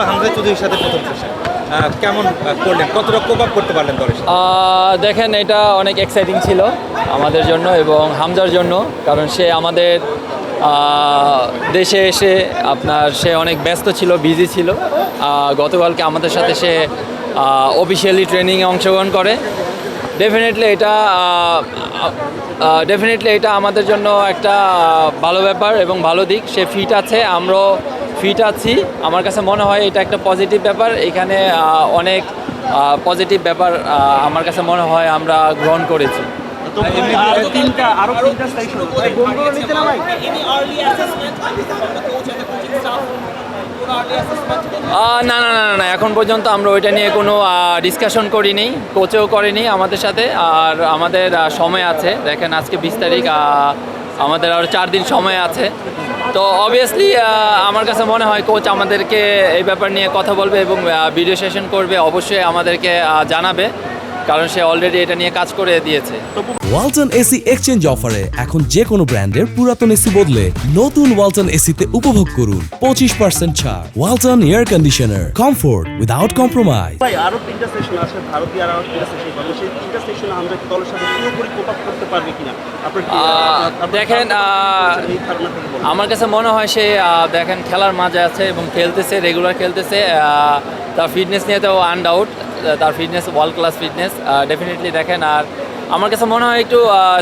হলো হামজা চৌধুরীর সাথে প্রথম কেমন করলেন? কতটা কোপ আপ করতে পারলেন দলের দেখেন, এটা অনেক এক্সাইটিং ছিল আমাদের জন্য এবং হামজার জন্য, কারণ সে আমাদের দেশে এসে আপনার সে অনেক ব্যস্ত ছিল বিজি ছিল। গতকালকে আমাদের সাথে সে অফিসিয়ালি ট্রেনিংয়ে অংশগ্রহণ করে। ডেফিনেটলি এটা ডেফিনেটলি এটা আমাদের জন্য একটা ভালো ব্যাপার এবং ভালো দিক। সে ফিট আছে, আমরাও ফিট আছি। আমার কাছে মনে হয় এটা একটা পজিটিভ ব্যাপার। এখানে অনেক পজিটিভ ব্যাপার আমার কাছে মনে হয় আমরা গ্রহণ করেছি। না না না, না এখন পর্যন্ত আমরা ওইটা নিয়ে কোনো ডিসকাশন করিনি কোচেও করেনি আমাদের সাথে। আর আমাদের সময় আছে। দেখেন আজকে বিশ তারিখ আমাদের আরও চার দিন সময় আছে। তো অবভিয়াসলি আমার কাছে মনে হয় কোচ আমাদেরকে এই ব্যাপার নিয়ে কথা বলবে এবং ভিডিও সেশন করবে, অবশ্যই আমাদেরকে জানাবে। কারণ সে অলরেডি এটা নিয়ে কাজ করে দিয়েছে। ওয়ালটন এসি এক্সচেঞ্জ অফারে এখন যে কোনো ব্র্যান্ডের পুরাতন এসি বদলে নতুন ওয়ালটন এসিতে উপভোগ করুন। পঁচিশ পার্সেন্ট ছাড়। Walton air conditioner. Comfort without compromise. ভাই আরও তিনটা সেশন আছে ভারতীয় আরও তিনটা সেশন পাবো। সেই তিনটা সেশন আমরা কি দলের সাথে পুরোপুরি কোপ আপ করতে পারবে কিনা? দেখেন। আমার কাছে মনে হয় সে দেখেন খেলার মাঝে আছে এবং খেলতেছে রেগুলার খেলতেছে তার ফিটনেস নিয়ে তো আনডাউট তার fitness world class fitness definitely দেখেন। আর আমার কাছে মনে হয় একটু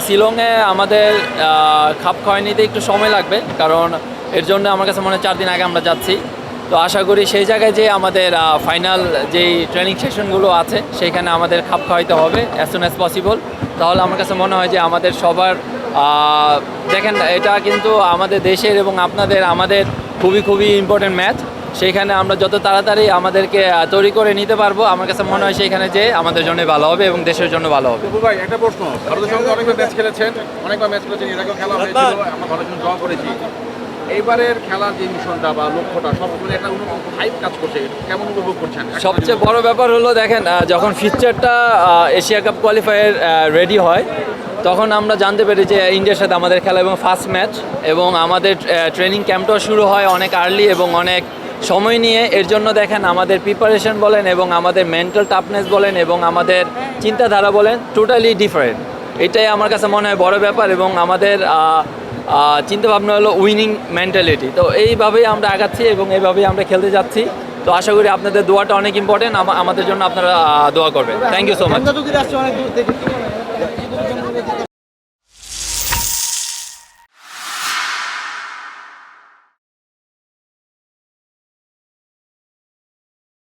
শিলংয়ে আমাদের খাপ খাওয়াই নিতে একটু সময় লাগবে, কারণ এর জন্য আমার কাছে মনে হয় চার দিন আগে আমরা যাচ্ছি। তো আশা করি সেই জায়গায় যে আমাদের ফাইনাল যেই ট্রেনিং সেশনগুলো আছে সেইখানে আমাদের খাপ খাওয়াইতে হবে অ্যাজ সুন অ্যাজ পসিবল তাহলে আমার কাছে মনে হয় যে আমাদের সবার দেখেন, এটা কিন্তু আমাদের দেশের এবং আপনাদের, আমাদের খুবই খুবই ইম্পর্টেন্ট ম্যাচ সেইখানে আমরা যত তাড়াতাড়ি আমাদেরকে তৈরি করে নিতে পারব আমার কাছে মনে হয় সেইখানে যে আমাদের জন্য ভালো হবে এবং দেশের জন্য ভালো হবে। ভাই একটা প্রশ্ন। ভারতের সঙ্গে অনেকবার ম্যাচ খেলেছেন অনেকবার ম্যাচ খেলেছেন এর আগেও খেলা হয়েছিল আমরা ভারতের সঙ্গে ড্র করেছি। এইবারের খেলার যে মিশনটা বা লক্ষ্যটা সব একটা হাইপ কাজ করছে কেমন উপভোগ করছেন? সবচেয়ে বড় ব্যাপার হলো দেখেন যখন ফিচারটা এশিয়া কাপ কোয়ালিফায়ার রেডি হয় তখন আমরা জানতে পারি যে ইন্ডিয়ার সাথে আমাদের খেলা এবং ফার্স্ট ম্যাচ এবং আমাদের ট্রেনিং ক্যাম্পটাও শুরু হয় অনেক আর্লি এবং অনেক সময় নিয়ে এর জন্য দেখেন আমাদের প্রিপারেশন বলেন এবং আমাদের মেন্টাল টাফনেস বলেন এবং আমাদের চিন্তাধারা বলেন টোটালি ডিফারেন্ট এটাই আমার কাছে মনে হয় বড় ব্যাপার এবং আমাদের চিন্তা ভাবনা হলো উইনিং মেন্টালিটি তো এইভাবেই আমরা আগাচ্ছি এবং এইভাবেই আমরা খেলতে যাচ্ছি। তো আশা করি আপনাদের দোয়াটা অনেক ইম্পর্টেন্ট আমাদের জন্য আপনারা দোয়া করবেন। Thank you so much